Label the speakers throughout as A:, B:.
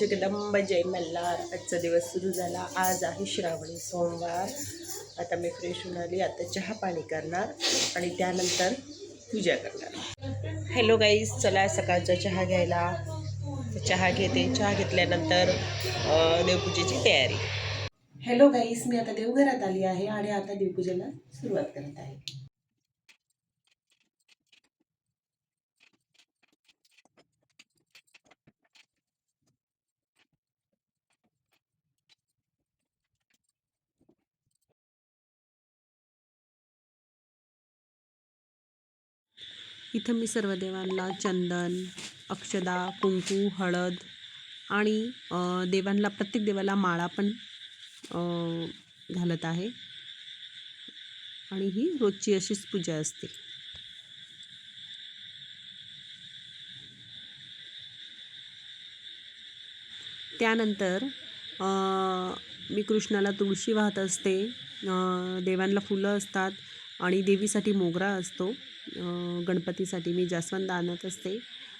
A: जगदंब जय मल्हार. आजचा दिवस सुरू झाला. आज आहे श्रावणी सोमवार. आता मी फ्रेश होऊन आली. आता चहा पाणी करणार आणि त्यानंतर पूजा करणार. हॅलो गाईज चला सकाळचा चहा घ्यायला. चहा घेते. चहा घेतल्यानंतर देवपूजेची तयारी. हॅलो गाईस मी आता देवघरात आली आहे आणि आता देवपूजेला सुरुवात करत आहे. इथं मी सर्व देवांना चंदन अक्षदा कुंकू हळद आणि देवांना प्रत्येक देवाला माळा पण घालत आहे. आणि ही रोजची अशीच पूजा असते. त्यानंतर मी कृष्णाला तुळशी वाहत असते. देवांना फुलं असतात. आणि देवीसाठी मोगरा असतो. गणपतीसाठी मी जास्वंद आणत असते.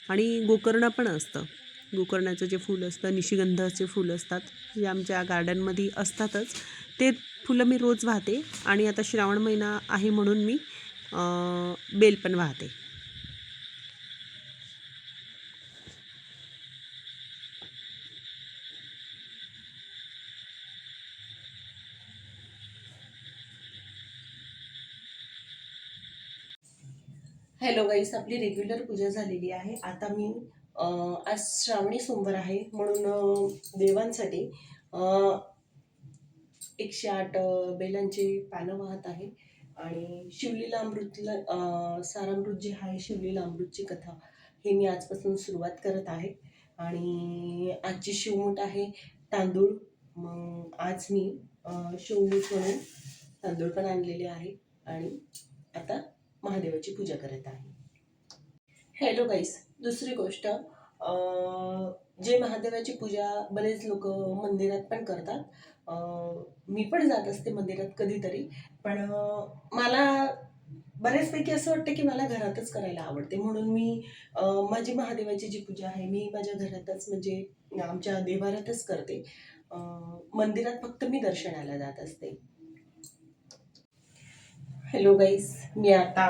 A: आणि गोकर्ण पण असतं. गोकर्णाचं जे फूल असतं निशिगंधाचे फूल असतात जे आमच्या गार्डनमध्ये असतातच ते फुलं मी रोज वाहते. आणि आता श्रावण महिना आहे म्हणून मी बेल पण वाहते. हॅलो गाईस आपली रेग्युलर पूजा झालेली आहे. आता मी आज श्रावणी सोमवार आहे म्हणून देवांसाठी एकशे आठ बेलांचे पानं वाहत आहे. आणि शिवलीला अमृतला सारामृत जे आहे शिवलीला अमृतची कथा हे मी आजपासून सुरुवात करत आहे. आणि आजची शिवमूठ आहे तांदूळ. मग आज मी शिवमूठ म्हणून तांदूळ पण आणलेले आहे. आणि आता महादेवाची पूजा करत आहे. हॅलो गाईस दुसरी गोष्ट अं, जे महादेवाची पूजा बरेच लोक मंदिरात पण करतात. मी पण जात असते मंदिरात कधीतरी पण मला बऱ्याचपैकी असं वाटतं की मला घरातच करायला आवडते. म्हणून मी माझी महादेवाची जी पूजा आहे मी माझ्या घरातच म्हणजे आमच्या देवारातच करते. मंदिरात फक्त मी दर्शनाला जात असते. हॅलो गाईस मी आता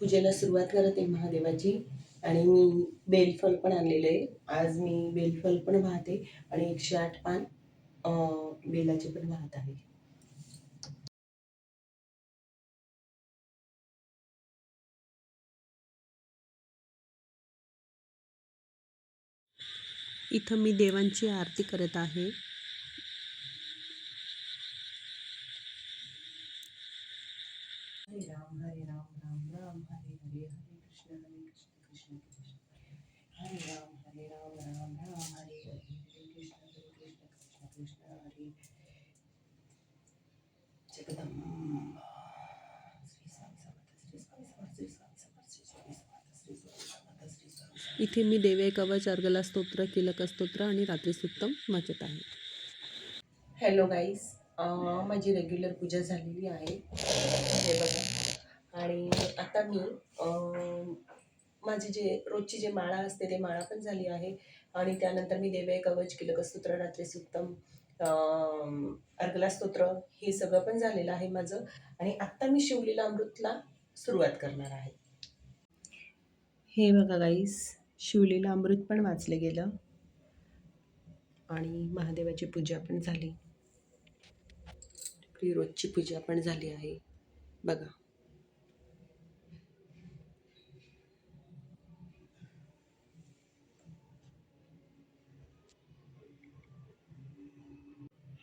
A: पूजेला सुरुवात करत आहे महादेवाची आणि मी बेलफल पण आणलेलं आहे. आज मी बेलफल पण वाहते आणि एकशे आठ पान बेलाचे पण वाहत आहे. इथं मी देवांची आरती करत आहे. हरे राम हरे राम राम राम हरे हरे हरे कृष्ण हरे कृष्ण कृष्ण कृष्ण। हरे राम हरे राम राम राम हरे हरे हरे कृष्ण हरे कृष्ण कृष्ण कृष्ण हरे। जगदंबा श्री स्वामी समर्थ श्री स्वामी समर्थ श्री स्वामी समर्थ श्री स्वामी समर्थ श्री स्वामी समर्थ श्री स्वामी समर्थ। इथे मी देवे कवच अर्गला स्तोत्र किलक स्तोत्र आणि रात्री सुत्तम वाचत आहे. हॅलो गाईस माझी रेग्युलर पूजा झालेली आहे. हे बघा. आणि आता मी माझी जे रोजची जे माळा असते ते माळा पण झाली आहे. आणि त्यानंतर मी देवे कवच किलक स्तोत्र रात्री सुत्तम अर्गला स्तोत्र हे सगळं पण झालेलं आहे माझं. आणि आत्ता मी शिवलीला अमृतला सुरुवात करणार आहे. हे बघा गाईस शिवलीला अमृत पण वाचलं गेलं. आणि महादेवाची पूजा पण झाली. आपली रोजची पूजा पण झाली आहे. बघा.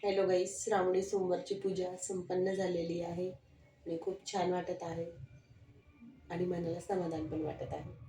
A: हॅलो गाईस श्रावणी सोमवारची पूजा संपन्न झालेली आहे आणि खूप छान वाटत आहे. आणि मनाला समाधान पण वाटत आहे.